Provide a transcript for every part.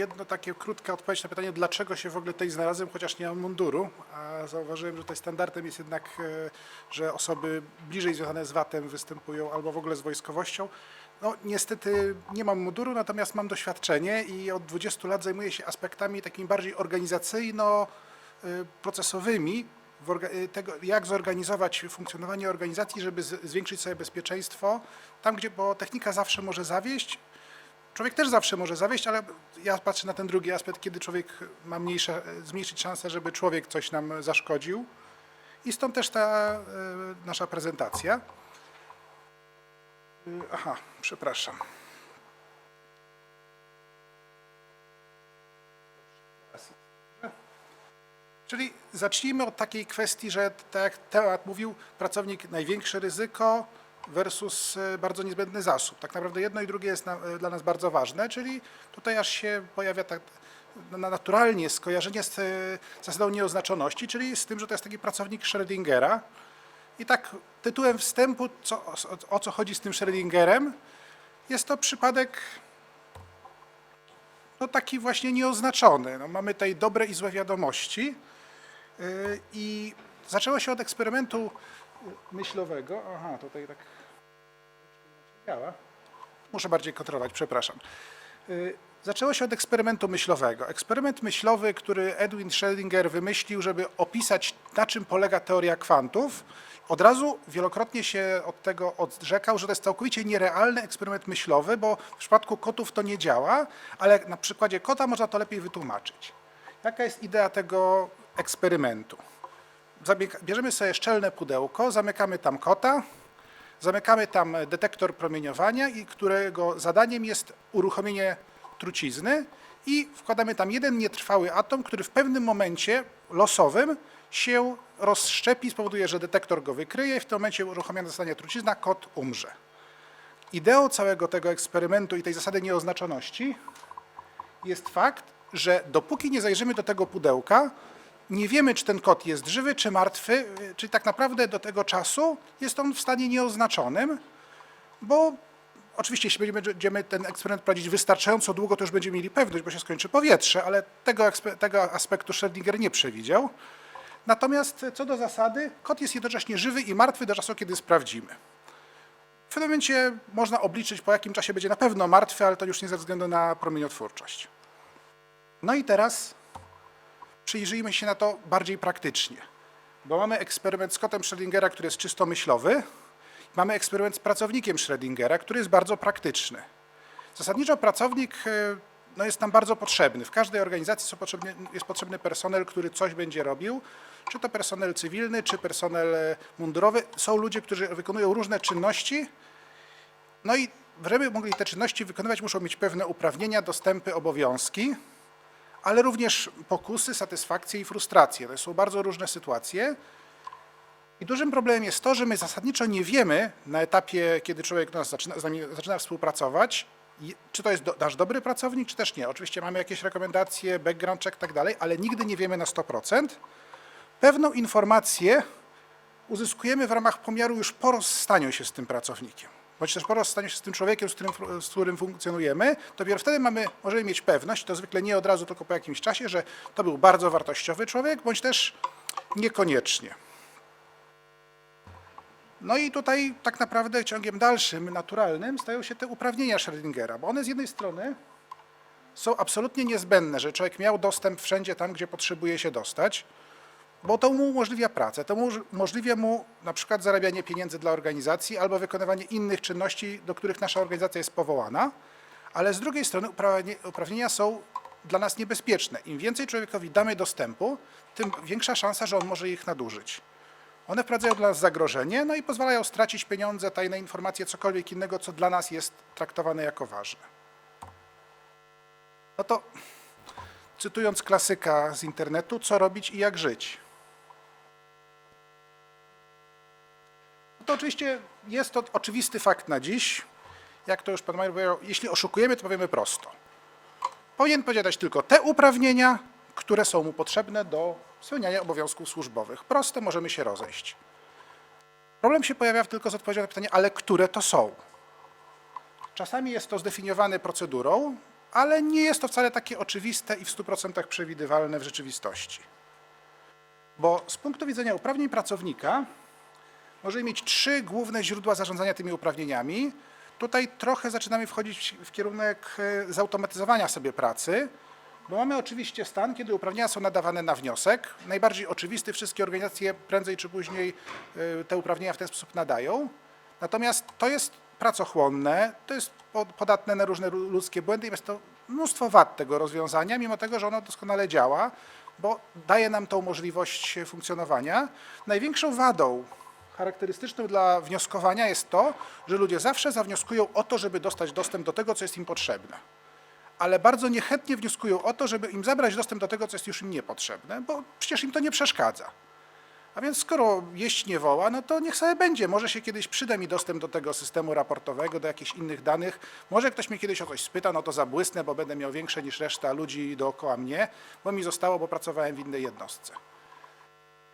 Jedno takie krótka odpowiedź na pytanie, dlaczego się w ogóle tutaj znalazłem, chociaż nie mam munduru, a zauważyłem, że tutaj standardem jest jednak, e, że osoby bliżej związane z VAT-em występują albo w ogóle z wojskowością. No niestety nie mam munduru, natomiast mam doświadczenie i od 20 lat zajmuję się aspektami takimi bardziej organizacyjno-procesowymi, orga- y, tego, jak zorganizować funkcjonowanie organizacji, żeby zwiększyć sobie bezpieczeństwo. Tam, gdzie, bo technika zawsze może zawieść, Człowiek też zawsze może zawieść, ale ja patrzę na ten drugi aspekt, kiedy człowiek ma mniejsze, zmniejszyć szansę, żeby człowiek coś nam zaszkodził. I stąd też ta e, nasza prezentacja. Y, Aha, przepraszam. Czyli zacznijmy od takiej kwestii, że tak jak temat mówił, pracownik największe ryzyko versus e, bardzo niezbędny zasób. Tak naprawdę jedno i drugie jest na, e, dla nas bardzo ważne, czyli tutaj aż się pojawia tak na- naturalnie skojarzenie z e, zasadą nieoznaczoności, czyli z tym, że to jest taki pracownik Schrödingera. I tak tytułem wstępu, co, o, o co chodzi z tym Schrödingerem, jest to przypadek no taki właśnie nieoznaczony. No, mamy tutaj dobre i złe wiadomości. Yy, I zaczęło się od eksperymentu myślowego. Aha, tutaj tak działa. Muszę bardziej kontrolować, przepraszam. Yy, Zaczęło się od eksperymentu myślowego. Eksperyment myślowy, który Edwin Schrödinger wymyślił, żeby opisać, na czym polega teoria kwantów. Od razu wielokrotnie się od tego odrzekał, że to jest całkowicie nierealny eksperyment myślowy, bo w przypadku kotów to nie działa, ale na przykładzie kota można to lepiej wytłumaczyć. Jaka jest idea tego eksperymentu? Bierzemy sobie szczelne pudełko, zamykamy tam kota, zamykamy tam detektor promieniowania, którego zadaniem jest uruchomienie trucizny i wkładamy tam jeden nietrwały atom, który w pewnym momencie losowym się rozszczepi, spowoduje, że detektor go wykryje i w tym momencie uruchomiona zostanie trucizna, kot umrze. Ideą całego tego eksperymentu i tej zasady nieoznaczoności jest fakt, że dopóki nie zajrzymy do tego pudełka, nie wiemy, czy ten kot jest żywy, czy martwy, czyli tak naprawdę do tego czasu jest on w stanie nieoznaczonym, bo oczywiście jeśli będziemy, ten eksperyment prowadzić wystarczająco długo, to już będziemy mieli pewność, bo się skończy powietrze, ale tego, tego aspektu Schrödinger nie przewidział. Natomiast co do zasady, kot jest jednocześnie żywy i martwy do czasu, kiedy sprawdzimy. W pewnym momencie można obliczyć, po jakim czasie będzie na pewno martwy, ale to już nie ze względu na promieniotwórczość. No i teraz przyjrzyjmy się na to bardziej praktycznie, bo mamy eksperyment z kotem Schrödingera, który jest czysto myślowy, mamy eksperyment z pracownikiem Schrödingera, który jest bardzo praktyczny. Zasadniczo pracownik e, no, jest nam bardzo potrzebny. W każdej organizacji jest potrzebny personel, który coś będzie robił, czy to personel cywilny, czy personel e, mundurowy. Są ludzie, którzy wykonują różne czynności, no i żeby mogli te czynności wykonywać, muszą mieć pewne uprawnienia, dostępy, obowiązki, ale również pokusy, satysfakcje i frustracje. To są bardzo różne sytuacje. I dużym problemem jest to, że my zasadniczo nie wiemy na etapie, kiedy człowiek nas zaczyna, z nami zaczyna współpracować, czy to jest do, nasz dobry pracownik, czy też nie. Oczywiście mamy jakieś rekomendacje, background check i tak dalej, ale nigdy nie wiemy na 100%. Pewną informację uzyskujemy w ramach pomiaru już po rozstaniu się z tym pracownikiem, bądź też rozstaniu się z tym człowiekiem, z którym, z którym funkcjonujemy, dopiero wtedy mamy, możemy mieć pewność, to zwykle nie od razu, tylko po jakimś czasie, że to był bardzo wartościowy człowiek, bądź też niekoniecznie. No i tutaj tak naprawdę ciągiem dalszym, naturalnym stają się te uprawnienia Schrödingera, bo one z jednej strony są absolutnie niezbędne, że człowiek miał dostęp wszędzie tam, gdzie potrzebuje się dostać, bo to mu umożliwia pracę, to umożliwia mu na przykład zarabianie pieniędzy dla organizacji albo wykonywanie innych czynności, do których nasza organizacja jest powołana, ale z drugiej strony uprawnie- uprawnienia są dla nas niebezpieczne. Im więcej człowiekowi damy dostępu, tym większa szansa, że on może ich nadużyć. One wprowadzają dla nas zagrożenie, no i pozwalają stracić pieniądze, tajne informacje, cokolwiek innego, co dla nas jest traktowane jako ważne. No to cytując klasyka z internetu, co robić i jak żyć. To oczywiście jest to oczywisty fakt na dziś. Jak to już pan Major powiedział, jeśli oszukujemy, to powiemy prosto. Powinien posiadać tylko te uprawnienia, które są mu potrzebne do spełniania obowiązków służbowych. Proste, możemy się rozejść. Problem się pojawia tylko z odpowiedzią na pytanie, ale które to są? Czasami jest to zdefiniowane procedurą, ale nie jest to wcale takie oczywiste i w 100% przewidywalne w rzeczywistości. Bo z punktu widzenia uprawnień pracownika może mieć trzy główne źródła zarządzania tymi uprawnieniami. Tutaj trochę zaczynamy wchodzić w kierunek e, zautomatyzowania sobie pracy, bo mamy oczywiście stan, kiedy uprawnienia są nadawane na wniosek. Najbardziej oczywisty, wszystkie organizacje prędzej czy później e, te uprawnienia w ten sposób nadają. Natomiast to jest pracochłonne, to jest po- podatne na różne lu- ludzkie błędy i jest to mnóstwo wad tego rozwiązania, mimo tego, że ono doskonale działa, bo daje nam tą możliwość funkcjonowania. Największą wadą charakterystyczną dla wnioskowania jest to, że ludzie zawsze zawnioskują o to, żeby dostać dostęp do tego, co jest im potrzebne. Ale bardzo niechętnie wnioskują o to, żeby im zabrać dostęp do tego, co jest już im niepotrzebne, bo przecież im to nie przeszkadza. A więc skoro jeść nie woła, no to niech sobie będzie. Może się kiedyś przyda mi dostęp do tego systemu raportowego, do jakichś innych danych. Może ktoś mnie kiedyś o coś spyta, no to zabłysnę, bo będę miał większe niż reszta ludzi dookoła mnie, bo mi zostało, bo pracowałem w innej jednostce.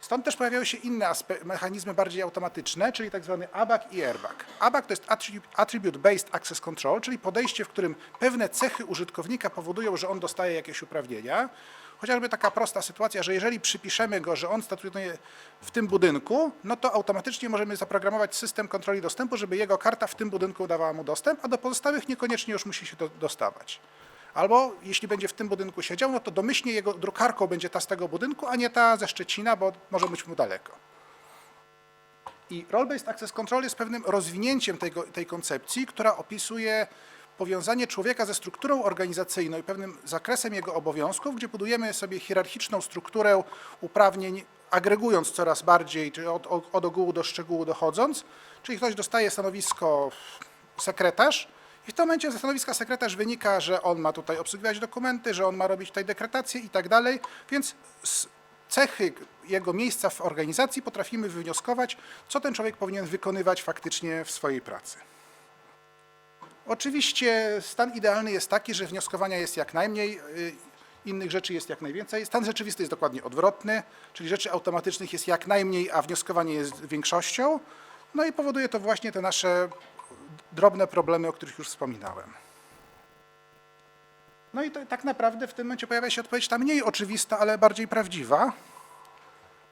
Stąd też pojawiały się inne mechanizmy bardziej automatyczne, czyli tak zwany ABAC i AIRBAC. ABAC to jest Attribute- Attribute Based Access Control, czyli podejście, w którym pewne cechy użytkownika powodują, że on dostaje jakieś uprawnienia. Chociażby taka prosta sytuacja, że jeżeli przypiszemy go, że on stacjonuje w tym budynku, no to automatycznie możemy zaprogramować system kontroli dostępu, żeby jego karta w tym budynku dawała mu dostęp, a do pozostałych niekoniecznie już musi się dostawać. Albo jeśli będzie w tym budynku siedział, no to domyślnie jego drukarką będzie ta z tego budynku, a nie ta ze Szczecina, bo może być mu daleko. I Role-Based Access Control jest pewnym rozwinięciem tego, tej koncepcji, która opisuje powiązanie człowieka ze strukturą organizacyjną i pewnym zakresem jego obowiązków, gdzie budujemy sobie hierarchiczną strukturę uprawnień, agregując coraz bardziej, od, od, od ogółu do szczegółu dochodząc. Czyli ktoś dostaje stanowisko sekretarz i w tym momencie ze stanowiska sekretarz wynika, że on ma tutaj obsługiwać dokumenty, że on ma robić tutaj dekretacje i tak dalej, więc z cechy jego miejsca w organizacji potrafimy wywnioskować, co ten człowiek powinien wykonywać faktycznie w swojej pracy. Oczywiście stan idealny jest taki, że wnioskowania jest jak najmniej, y, innych rzeczy jest jak najwięcej. Stan rzeczywisty jest dokładnie odwrotny, czyli rzeczy automatycznych jest jak najmniej, a wnioskowanie jest większością. No i powoduje to właśnie te nasze drobne problemy, o których już wspominałem. No i to, tak naprawdę w tym momencie pojawia się odpowiedź ta mniej oczywista, ale bardziej prawdziwa,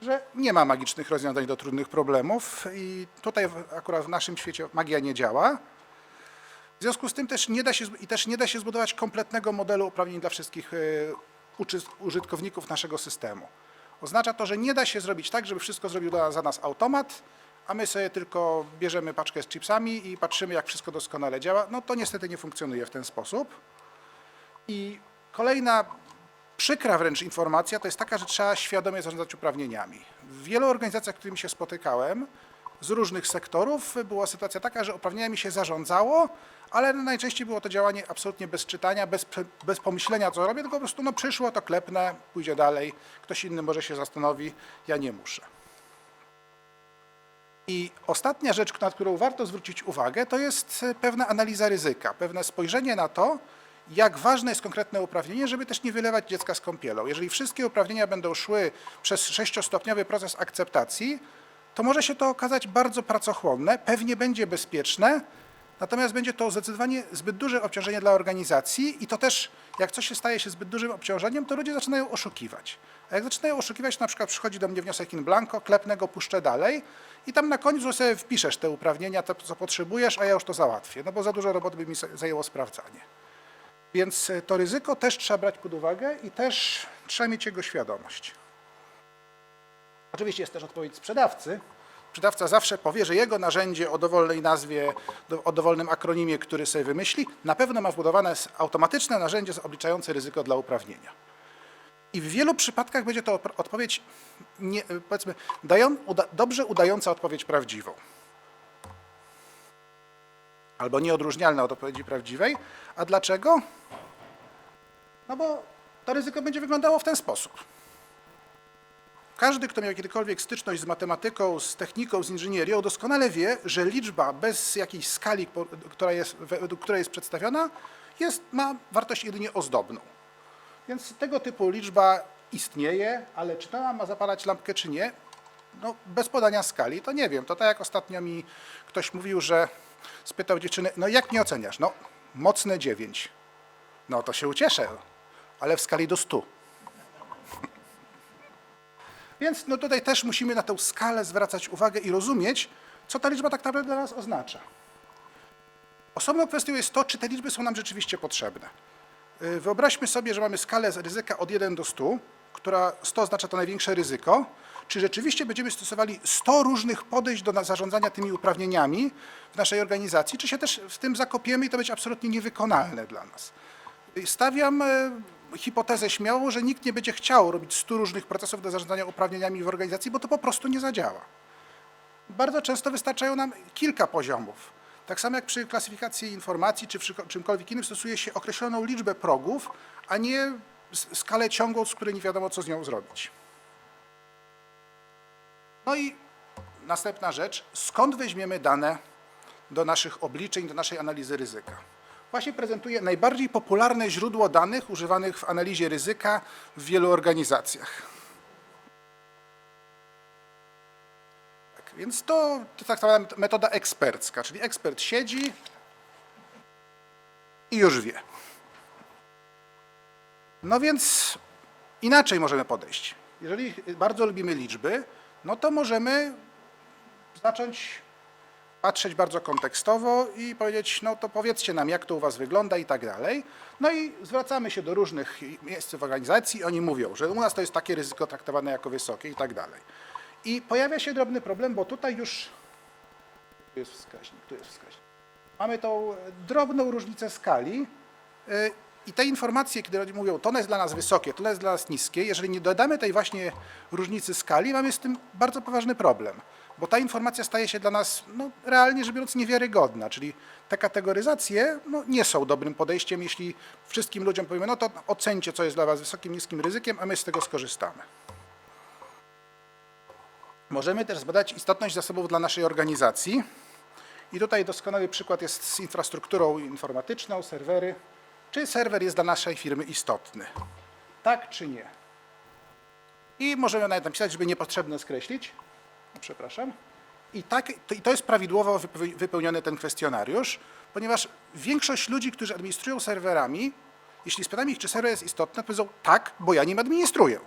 że nie ma magicznych rozwiązań do trudnych problemów i tutaj akurat w naszym świecie magia nie działa. W związku z tym też nie da się, i też nie da się zbudować kompletnego modelu uprawnień dla wszystkich uczy- użytkowników naszego systemu. Oznacza to, że nie da się zrobić tak, żeby wszystko zrobił za nas automat, a my sobie tylko bierzemy paczkę z chipsami i patrzymy, jak wszystko doskonale działa. No to niestety nie funkcjonuje w ten sposób. I kolejna przykra wręcz informacja to jest taka, że trzeba świadomie zarządzać uprawnieniami. W wielu organizacjach, z którymi się spotykałem, z różnych sektorów, była sytuacja taka, że uprawnieniami się zarządzało, ale najczęściej było to działanie absolutnie bez czytania, bez, bez pomyślenia, co robię, tylko po prostu no, przyszło, to klepnę, pójdzie dalej, ktoś inny może się zastanowi, ja nie muszę. I ostatnia rzecz, na którą warto zwrócić uwagę, to jest e, pewna analiza ryzyka, pewne spojrzenie na to, jak ważne jest konkretne uprawnienie, żeby też nie wylewać dziecka z kąpielą. Jeżeli wszystkie uprawnienia będą szły przez sześciostopniowy proces akceptacji, to może się to okazać bardzo pracochłonne, pewnie będzie bezpieczne, natomiast będzie to zdecydowanie zbyt duże obciążenie dla organizacji i to też, jak coś się staje się zbyt dużym obciążeniem, to ludzie zaczynają oszukiwać. A jak zaczynają oszukiwać, to na przykład przychodzi do mnie wniosek in blanco, klepnę go, puszczę dalej i tam na końcu sobie wpiszesz te uprawnienia, to co potrzebujesz, a ja już to załatwię, no bo za dużo roboty by mi zajęło sprawdzanie. Więc e, to ryzyko też trzeba brać pod uwagę i też trzeba mieć jego świadomość. Oczywiście jest też odpowiedź sprzedawcy. Sprzedawca zawsze powie, że jego narzędzie o dowolnej nazwie, o dowolnym akronimie, który sobie wymyśli, na pewno ma wbudowane automatyczne narzędzie obliczające ryzyko dla uprawnienia. I w wielu przypadkach będzie to odpowiedź, nie, powiedzmy, dają, uda, dobrze udająca odpowiedź prawdziwą. Albo nieodróżnialna od odpowiedzi prawdziwej. A dlaczego? No bo to ryzyko będzie wyglądało w ten sposób. Każdy, kto miał kiedykolwiek styczność z matematyką, z techniką, z inżynierią, doskonale wie, że liczba bez jakiejś skali, która jest, według której jest przedstawiona, jest, ma wartość jedynie ozdobną. Więc tego typu liczba istnieje, ale czy ta ma zapalać lampkę, czy nie, no bez podania skali, to nie wiem. To tak jak ostatnio mi ktoś mówił, że spytał dziewczyny, no jak mnie oceniasz? No mocne 9. No to się ucieszę, ale w skali do 100. Więc no tutaj też musimy na tę skalę zwracać uwagę i rozumieć, co ta liczba tak naprawdę dla nas oznacza. Osobną kwestią jest to, czy te liczby są nam rzeczywiście potrzebne. Y, Wyobraźmy sobie, że mamy skalę z ryzyka od 1 do 100, która 100 oznacza to największe ryzyko. Czy rzeczywiście będziemy stosowali 100 różnych podejść do zarządzania tymi uprawnieniami w naszej organizacji, czy się też w tym zakopiemy i to będzie absolutnie niewykonalne dla nas? Y, Stawiam e, hipotezę śmiałą, że nikt nie będzie chciał robić 100 różnych procesów do zarządzania uprawnieniami w organizacji, bo to po prostu nie zadziała. Bardzo często wystarczają nam kilka poziomów. Tak samo jak przy klasyfikacji informacji czy przy czymkolwiek innym stosuje się określoną liczbę progów, a nie skalę ciągłą, z której nie wiadomo, co z nią zrobić. No i następna rzecz, skąd weźmiemy dane do naszych obliczeń, do naszej analizy ryzyka? Właśnie prezentuję najbardziej popularne źródło danych używanych w analizie ryzyka w wielu organizacjach. Tak, więc to, to tak zwana metoda ekspercka, czyli ekspert siedzi i już wie. No więc inaczej możemy podejść. Jeżeli bardzo lubimy liczby, no to możemy zacząć patrzeć bardzo kontekstowo i powiedzieć, no to powiedzcie nam, jak to u was wygląda i tak dalej. No i zwracamy się do różnych miejsc w organizacji i oni mówią, że u nas to jest takie ryzyko traktowane jako wysokie i tak dalej. I pojawia się drobny problem, bo tutaj już tu jest wskaźnik, tu jest wskaźnik. Mamy tą drobną różnicę skali y, i te informacje, kiedy mówią, to jest dla nas wysokie, to jest dla nas niskie, jeżeli nie dodamy tej właśnie różnicy skali, mamy z tym bardzo poważny problem, bo ta informacja staje się dla nas, no, realnie rzecz biorąc, niewiarygodna, czyli te kategoryzacje no, nie są dobrym podejściem, jeśli wszystkim ludziom powiemy, no to ocencie, co jest dla was wysokim, niskim ryzykiem, a my z tego skorzystamy. Możemy też zbadać istotność zasobów dla naszej organizacji. I tutaj doskonały przykład jest z infrastrukturą informatyczną, serwery. Czy serwer jest dla naszej firmy istotny? Tak czy nie? I możemy nawet napisać, żeby niepotrzebne skreślić. Przepraszam. I, tak, to, I to jest prawidłowo wype- wypełniony ten kwestionariusz, ponieważ większość ludzi, którzy administrują serwerami, jeśli spytamy ich, czy serwer jest istotny, powiedzą tak, bo ja nim administruję.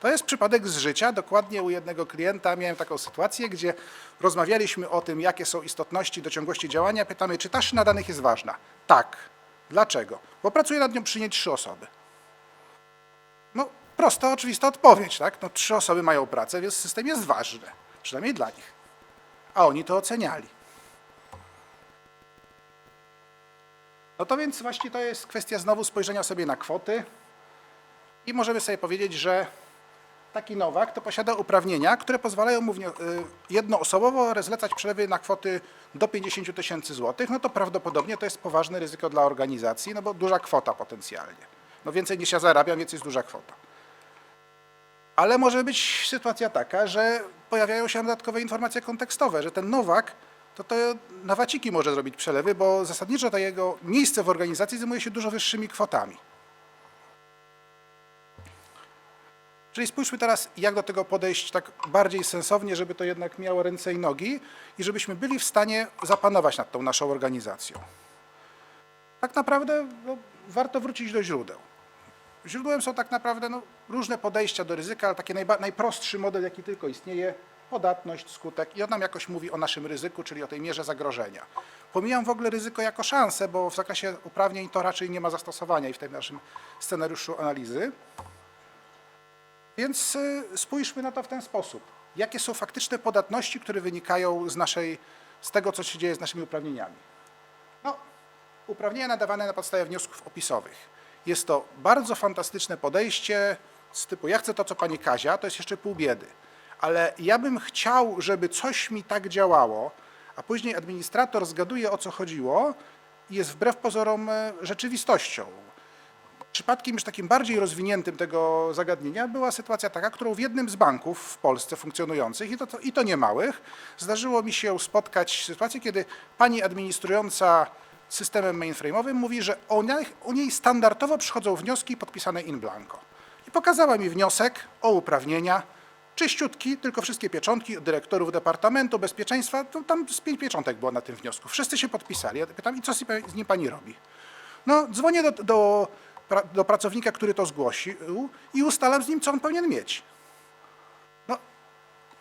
To jest przypadek z życia. Dokładnie u jednego klienta miałem taką sytuację, gdzie rozmawialiśmy o tym, jakie są istotności do ciągłości działania. Pytamy, czy ta szyna danych jest ważna? Tak. Dlaczego? Bo pracuje nad nią przy niej trzy osoby. Prosta, oczywista odpowiedź, tak? No, trzy osoby mają pracę, więc system jest ważny. Przynajmniej dla nich. A oni to oceniali. No to więc właśnie to jest kwestia znowu spojrzenia sobie na kwoty i możemy sobie powiedzieć, że taki Nowak to posiada uprawnienia, które pozwalają mu y, jednoosobowo zlecać przelewy na kwoty do 50 tysięcy złotych, no to prawdopodobnie to jest poważne ryzyko dla organizacji, no bo duża kwota potencjalnie. No więcej niż ja zarabiam, więc jest duża kwota. Ale może być sytuacja taka, że pojawiają się dodatkowe informacje kontekstowe, że ten Nowak to, to na waciki może zrobić przelewy, bo zasadniczo to jego miejsce w organizacji zajmuje się dużo wyższymi kwotami. Czyli spójrzmy teraz, jak do tego podejść tak bardziej sensownie, żeby to jednak miało ręce i nogi i żebyśmy byli w stanie zapanować nad tą naszą organizacją. Tak naprawdę no, warto wrócić do źródeł. Źródłem są tak naprawdę no, różne podejścia do ryzyka, ale taki najprostszy model, jaki tylko istnieje, podatność, skutek i on nam jakoś mówi o naszym ryzyku, czyli o tej mierze zagrożenia. Pomijam w ogóle ryzyko jako szansę, bo w zakresie uprawnień to raczej nie ma zastosowania i w tym naszym scenariuszu analizy. Więc y, spójrzmy na to w ten sposób. Jakie są faktyczne podatności, które wynikają z, naszej, z tego, co się dzieje z naszymi uprawnieniami? No, uprawnienia nadawane na podstawie wniosków opisowych. Jest to bardzo fantastyczne podejście z typu ja chcę to, co pani Kazia, to jest jeszcze pół biedy. Ale ja bym chciał, żeby coś mi tak działało, a później administrator zgaduje, o co chodziło i jest wbrew pozorom e, rzeczywistością. Przypadkiem już takim bardziej rozwiniętym tego zagadnienia była sytuacja taka, którą w jednym z banków w Polsce funkcjonujących, i to, to, i to nie małych, zdarzyło mi się spotkać sytuację, kiedy pani administrująca systemem mainframe'owym mówi, że o niej, o niej standardowo przychodzą wnioski podpisane in blanco. I pokazała mi wniosek o uprawnienia, czyściutki, tylko wszystkie pieczątki od dyrektorów Departamentu Bezpieczeństwa, to tam z pięć pieczątek było na tym wniosku. Wszyscy się podpisali. Ja pytam, i co z nim pani robi? No, dzwonię do, do, do pracownika, który to zgłosił i ustalam z nim, co on powinien mieć.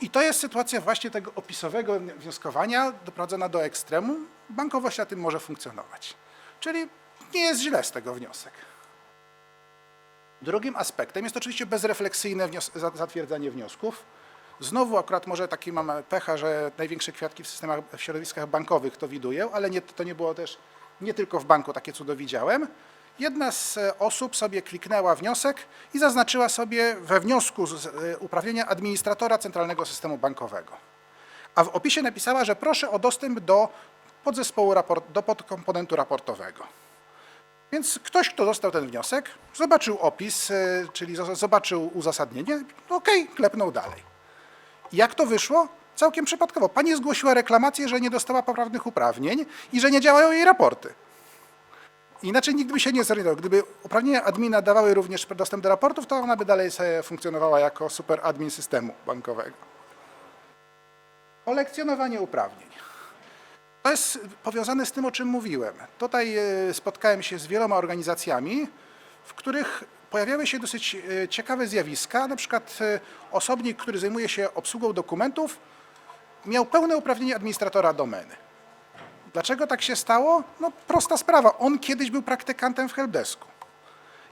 I to jest sytuacja właśnie tego opisowego wnioskowania doprowadzona do ekstremum. Bankowość na tym może funkcjonować. Czyli nie jest źle z tego wniosek. Drugim aspektem jest oczywiście bezrefleksyjne wnios- za- zatwierdzanie wniosków. Znowu akurat może taki mamy pecha, że największe kwiatki w systemach, w środowiskach bankowych to widuję, ale nie, to nie było też, nie tylko w banku takie cudo widziałem. Jedna z e, osób sobie kliknęła wniosek i zaznaczyła sobie we wniosku z e, administratora centralnego systemu bankowego. A w opisie napisała, że proszę o dostęp do podzespołu raport, do podkomponentu raportowego. Więc ktoś, kto dostał ten wniosek, zobaczył opis, e, czyli zo- zobaczył uzasadnienie, okej, klepnął dalej. Jak to wyszło? Całkiem przypadkowo. Pani zgłosiła reklamację, że nie dostała poprawnych uprawnień i że nie działają jej raporty. Inaczej nikt by się nie zorientował. Gdyby uprawnienia admina dawały również dostęp do raportów, to ona by dalej funkcjonowała jako super admin systemu bankowego. Kolekcjonowanie uprawnień. To jest powiązane z tym, o czym mówiłem. Tutaj e, spotkałem się z wieloma organizacjami, w których pojawiały się dosyć e, ciekawe zjawiska. Na przykład e, osobnik, który zajmuje się obsługą dokumentów, miał pełne uprawnienie administratora domeny. Dlaczego tak się stało? No prosta sprawa. On kiedyś był praktykantem w helpdesku.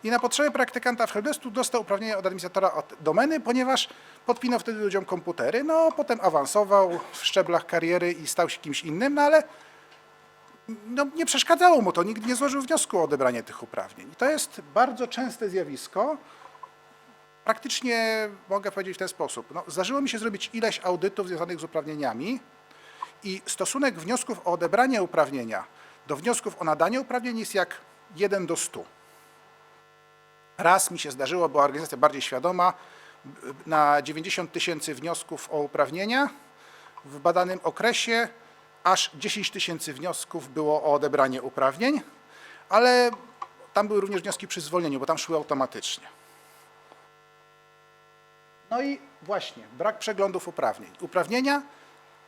I na potrzeby praktykanta w helpdesku dostał uprawnienia od administratora od domeny, ponieważ podpinał wtedy ludziom komputery. No, potem awansował w szczeblach kariery i stał się kimś innym, no ale no, nie przeszkadzało mu to. Nikt nie złożył wniosku o odebranie tych uprawnień. I to jest bardzo częste zjawisko. Praktycznie mogę powiedzieć w ten sposób. No, zdarzyło mi się zrobić ileś audytów związanych z uprawnieniami i stosunek wniosków o odebranie uprawnienia do wniosków o nadanie uprawnień jest jak 1 do 100. Raz mi się zdarzyło, była organizacja bardziej świadoma, na 90 tysięcy wniosków o uprawnienia w badanym okresie aż 10 tysięcy wniosków było o odebranie uprawnień, ale tam były również wnioski przy zwolnieniu, bo tam szły automatycznie. No i właśnie, brak przeglądów uprawnień. Uprawnienia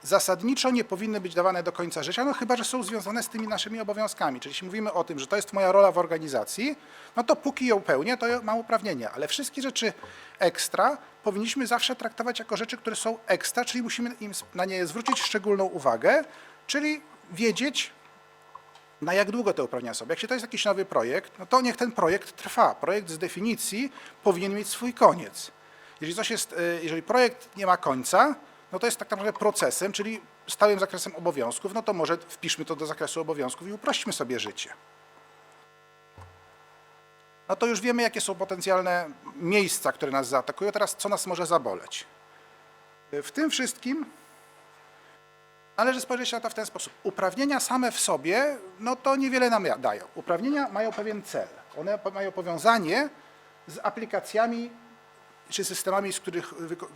zasadniczo nie powinny być dawane do końca życia, no chyba, że są związane z tymi naszymi obowiązkami. Czyli jeśli mówimy o tym, że to jest moja rola w organizacji, no to póki ją pełnię, to mam uprawnienia. Ale wszystkie rzeczy ekstra powinniśmy zawsze traktować jako rzeczy, które są ekstra, czyli musimy im na nie zwrócić szczególną uwagę, czyli wiedzieć, na jak długo te uprawnienia są. Jak się to jest jakiś nowy projekt, no to niech ten projekt trwa. Projekt z definicji powinien mieć swój koniec. Jeżeli, coś jest, e, jeżeli projekt nie ma końca, no to jest tak naprawdę procesem, czyli stałym zakresem obowiązków, no to może wpiszmy to do zakresu obowiązków i uprośćmy sobie życie. No to już wiemy, jakie są potencjalne miejsca, które nas zaatakują. Teraz co nas może zaboleć? W tym wszystkim Należy spojrzeć na to w ten sposób. Uprawnienia same w sobie, no to niewiele nam dają. Uprawnienia mają pewien cel. One mają powiązanie z aplikacjami czy systemami, z których,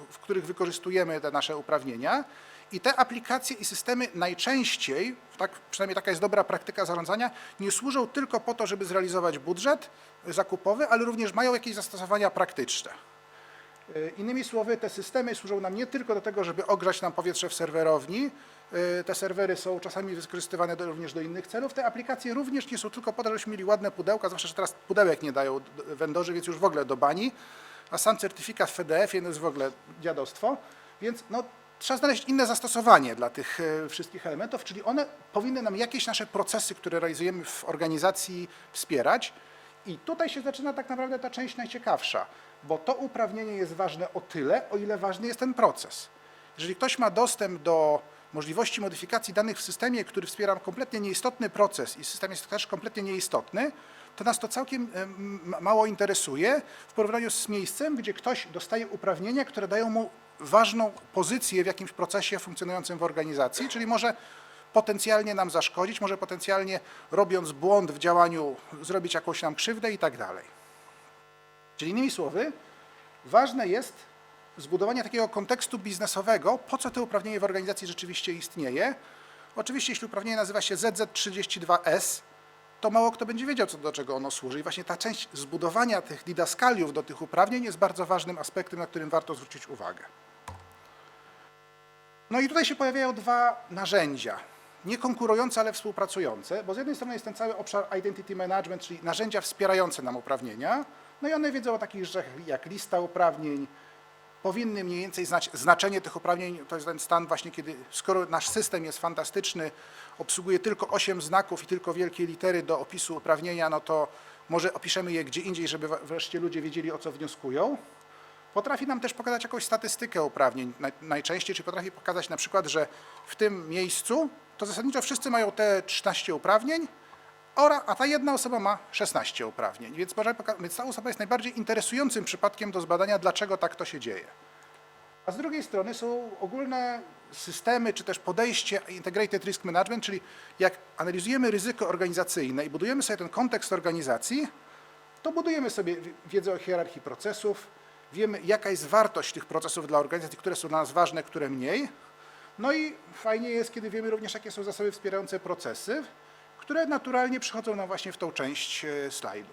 w których wykorzystujemy te nasze uprawnienia. I te aplikacje i systemy najczęściej, tak, przynajmniej taka jest dobra praktyka zarządzania, nie służą tylko po to, żeby zrealizować budżet zakupowy, ale również mają jakieś zastosowania praktyczne. E, Innymi słowy, te systemy służą nam nie tylko do tego, żeby ogrzać nam powietrze w serwerowni. E, Te serwery są czasami wykorzystywane do, również do innych celów. Te aplikacje również nie są tylko po to, żebyśmy mieli ładne pudełka, zwłaszcza, że teraz pudełek nie dają vendorzy, więc już w ogóle do bani. A sam certyfikat w PDF-ie jest w ogóle dziadostwo. Więc no, trzeba znaleźć inne zastosowanie dla tych e, wszystkich elementów, czyli one powinny nam jakieś nasze procesy, które realizujemy w organizacji wspierać. I tutaj się zaczyna tak naprawdę ta część najciekawsza, bo to uprawnienie jest ważne o tyle, o ile ważny jest ten proces. Jeżeli ktoś ma dostęp do możliwości modyfikacji danych w systemie, który wspiera kompletnie nieistotny proces i system jest też kompletnie nieistotny, to nas to całkiem em, ma- mało interesuje w porównaniu z miejscem, gdzie ktoś dostaje uprawnienia, które dają mu ważną pozycję w jakimś procesie funkcjonującym w organizacji, czyli może potencjalnie nam zaszkodzić, może potencjalnie robiąc błąd w działaniu zrobić jakąś nam krzywdę i tak dalej. Czyli innymi słowy, ważne jest zbudowanie takiego kontekstu biznesowego, po co to uprawnienie w organizacji rzeczywiście istnieje. Oczywiście, jeśli uprawnienie nazywa się ZZ32S, to mało kto będzie wiedział, co do czego ono służy. I właśnie ta część zbudowania tych didaskaliów do tych uprawnień jest bardzo ważnym aspektem, na którym warto zwrócić uwagę. No i tutaj się pojawiają dwa narzędzia nie konkurujące, ale współpracujące, bo z jednej strony jest ten cały obszar identity management, czyli narzędzia wspierające nam uprawnienia, no i one wiedzą o takich rzeczach jak lista uprawnień, powinny mniej więcej znać znaczenie tych uprawnień, to jest ten stan właśnie, kiedy skoro nasz system jest fantastyczny, obsługuje tylko 8 znaków i tylko wielkie litery do opisu uprawnienia, no to może opiszemy je gdzie indziej, żeby wreszcie ludzie wiedzieli o co wnioskują. Potrafi nam też pokazać jakąś statystykę uprawnień naj- najczęściej, czyli potrafi pokazać na przykład, że w tym miejscu to zasadniczo wszyscy mają te 13 uprawnień, ora- a ta jedna osoba ma 16 uprawnień. Więc, więc ta osoba jest najbardziej interesującym przypadkiem do zbadania, dlaczego tak to się dzieje. A z drugiej strony są ogólne systemy, czy też podejście Integrated Risk Management, czyli jak analizujemy ryzyko organizacyjne i budujemy sobie ten kontekst organizacji, to budujemy sobie wi- wiedzę o hierarchii procesów, wiemy jaka jest wartość tych procesów dla organizacji, które są dla nas ważne, które mniej. No i fajnie jest, kiedy wiemy również jakie są zasoby wspierające procesy, które naturalnie przychodzą nam właśnie w tą część e, slajdu.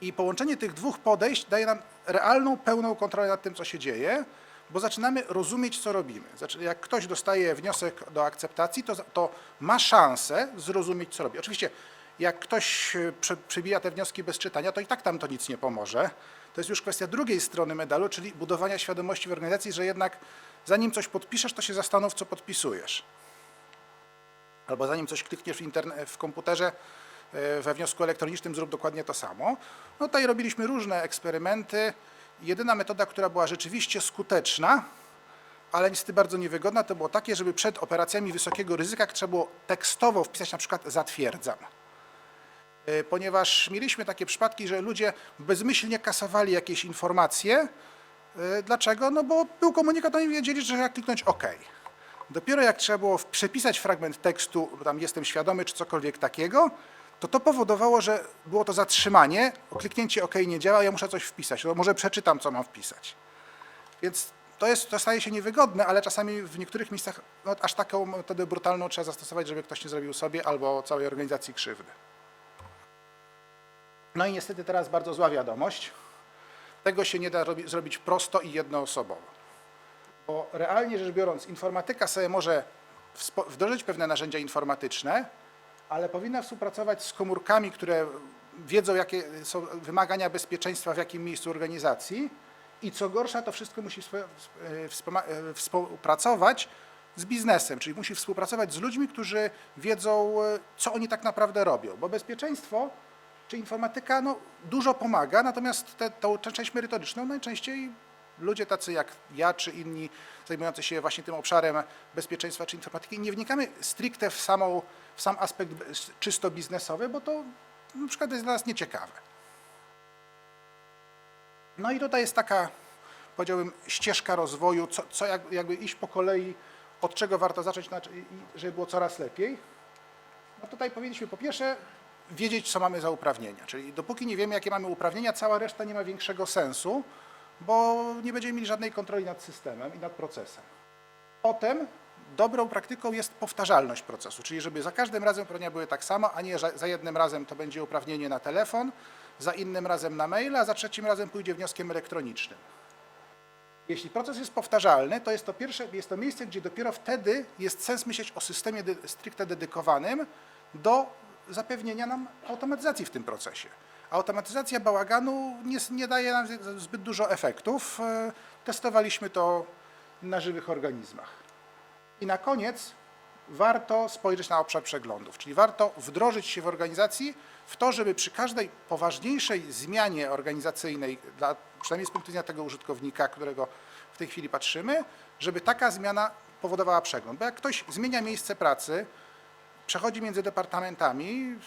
I połączenie tych dwóch podejść daje nam realną, pełną kontrolę nad tym, co się dzieje, bo zaczynamy rozumieć, co robimy. Jak ktoś dostaje wniosek do akceptacji, to, to ma szansę zrozumieć, co robi. Oczywiście, jak ktoś e, prze, przebija te wnioski bez czytania, to i tak tam to nic nie pomoże. To jest już kwestia drugiej strony medalu, czyli budowania świadomości w organizacji, że jednak zanim coś podpiszesz, to się zastanów, co podpisujesz albo zanim coś klikniesz w, w komputerze, e, we wniosku elektronicznym zrób dokładnie to samo. No tutaj robiliśmy różne eksperymenty. Jedyna metoda, która była rzeczywiście skuteczna, ale niestety bardzo niewygodna, to było takie, żeby przed operacjami wysokiego ryzyka trzeba było tekstowo wpisać na przykład zatwierdzam. E, Ponieważ mieliśmy takie przypadki, że ludzie bezmyślnie kasowali jakieś informacje. E, Dlaczego? No bo był komunikat, oni wiedzieli, że trzeba kliknąć OK. Dopiero jak trzeba było przepisać fragment tekstu, tam jestem świadomy, czy cokolwiek takiego, to to powodowało, że było to zatrzymanie, kliknięcie OK nie działa, ja muszę coś wpisać, to może przeczytam, co mam wpisać. Więc to, jest, to staje się niewygodne, ale czasami w niektórych miejscach no, aż taką metodę brutalną trzeba zastosować, żeby ktoś nie zrobił sobie albo całej organizacji krzywdy. No i niestety teraz bardzo zła wiadomość. Tego się nie da robi, zrobić prosto i jednoosobowo. Bo realnie rzecz biorąc, informatyka sobie może wdrożyć pewne narzędzia informatyczne, ale powinna współpracować z komórkami, które wiedzą, jakie są wymagania bezpieczeństwa w jakim miejscu organizacji. I co gorsza, to wszystko musi współpracować z biznesem, czyli musi współpracować z ludźmi, którzy wiedzą, co oni tak naprawdę robią, bo bezpieczeństwo czy informatyka no, dużo pomaga, natomiast tą część merytoryczną najczęściej ludzie tacy jak ja czy inni zajmujący się właśnie tym obszarem bezpieczeństwa czy informatyki nie wnikamy stricte w, samą, w sam aspekt czysto biznesowy, bo to na przykład jest dla nas nieciekawe. No i tutaj jest taka, powiedziałbym, ścieżka rozwoju, co, co jak, jakby iść po kolei, od czego warto zacząć, znaczy, żeby było coraz lepiej. No tutaj powinniśmy po pierwsze wiedzieć, co mamy za uprawnienia. Czyli dopóki nie wiemy, jakie mamy uprawnienia, cała reszta nie ma większego sensu, bo nie będziemy mieli żadnej kontroli nad systemem i nad procesem. Potem dobrą praktyką jest powtarzalność procesu, czyli żeby za każdym razem uprawnienia były tak samo, a nie za jednym razem to będzie uprawnienie na telefon, za innym razem na maila, a za trzecim razem pójdzie wnioskiem elektronicznym. Jeśli proces jest powtarzalny, to jest to pierwsze, jest to miejsce, gdzie dopiero wtedy jest sens myśleć o systemie stricte dedykowanym do zapewnienia nam automatyzacji w tym procesie. Automatyzacja bałaganu nie, nie daje nam zbyt dużo efektów. E, Testowaliśmy to na żywych organizmach. I na koniec warto spojrzeć na obszar przeglądów, czyli warto wdrożyć się w organizacji w to, żeby przy każdej poważniejszej zmianie organizacyjnej, dla, przynajmniej z punktu widzenia tego użytkownika, którego w tej chwili patrzymy, żeby taka zmiana powodowała przegląd. Bo jak ktoś zmienia miejsce pracy, przechodzi między departamentami,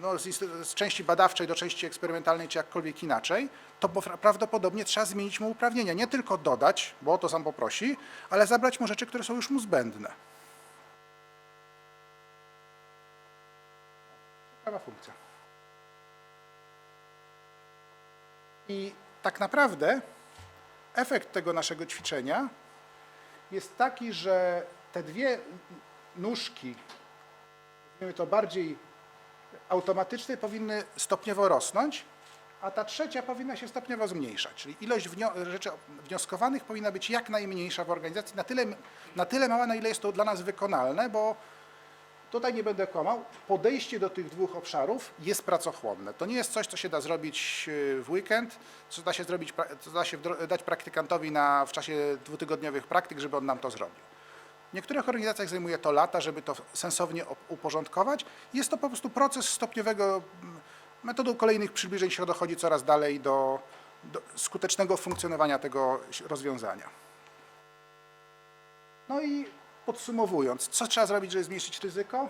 no, z, z części badawczej do części eksperymentalnej, czy jakkolwiek inaczej, to prawdopodobnie trzeba zmienić mu uprawnienia. Nie tylko dodać, bo o to sam poprosi, ale zabrać mu rzeczy, które są już mu zbędne. Ciekawa funkcja. I tak naprawdę efekt tego naszego ćwiczenia jest taki, że te dwie nóżki, nazwijmy to bardziej automatyczne, powinny stopniowo rosnąć, a ta trzecia powinna się stopniowo zmniejszać, czyli ilość wnio- rzeczy wnioskowanych powinna być jak najmniejsza w organizacji, na tyle, na tyle mała, na ile jest to dla nas wykonalne, bo tutaj nie będę kłamał, podejście do tych dwóch obszarów jest pracochłonne. To nie jest coś, co się da zrobić yy, w weekend, co da się, zrobić, co da się dać praktykantowi na, w czasie dwutygodniowych praktyk, żeby on nam to zrobił. W niektórych organizacjach zajmuje to lata, żeby to sensownie uporządkować. Jest to po prostu proces stopniowego, mm, metodą kolejnych przybliżeń się dochodzi coraz dalej do, do skutecznego funkcjonowania tego rozwiązania. No i podsumowując, co trzeba zrobić, żeby zmniejszyć ryzyko?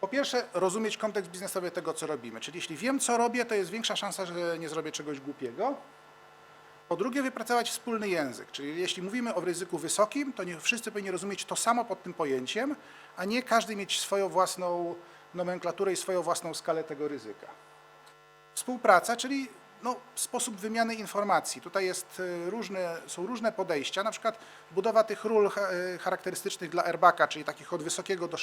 Po pierwsze, rozumieć kontekst biznesowy tego, co robimy. Czyli jeśli wiem, co robię, to jest większa szansa, że nie zrobię czegoś głupiego. Po drugie, wypracować wspólny język, czyli jeśli mówimy o ryzyku wysokim, to nie wszyscy powinni rozumieć to samo pod tym pojęciem, a nie każdy mieć swoją własną nomenklaturę i swoją własną skalę tego ryzyka. Współpraca, czyli no, sposób wymiany informacji. Tutaj jest y, różne, są różne podejścia, na przykład budowa tych ról y, charakterystycznych dla airbaka, czyli takich od wysokiego do,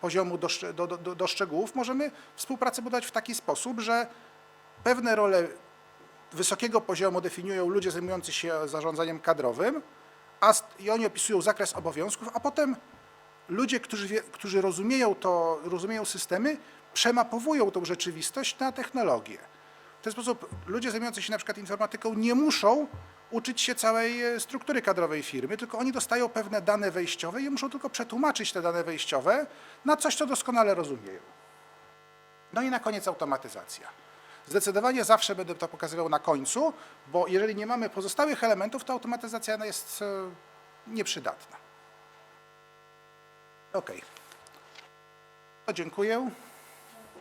poziomu do, do, do, do szczegółów. Możemy współpracę budować w taki sposób, że pewne role wysokiego poziomu definiują ludzie zajmujący się zarządzaniem kadrowym, a i oni opisują zakres obowiązków, a potem ludzie, którzy, którzy rozumieją to, rozumieją systemy, przemapowują tą rzeczywistość na technologię. W ten sposób ludzie zajmujący się na przykład informatyką nie muszą uczyć się całej e, struktury kadrowej firmy, tylko oni dostają pewne dane wejściowe i muszą tylko przetłumaczyć te dane wejściowe na coś, co doskonale rozumieją. No i na koniec automatyzacja. Zdecydowanie zawsze będę to pokazywał na końcu, bo jeżeli nie mamy pozostałych elementów, to automatyzacja jest e, nieprzydatna. Ok. To dziękuję.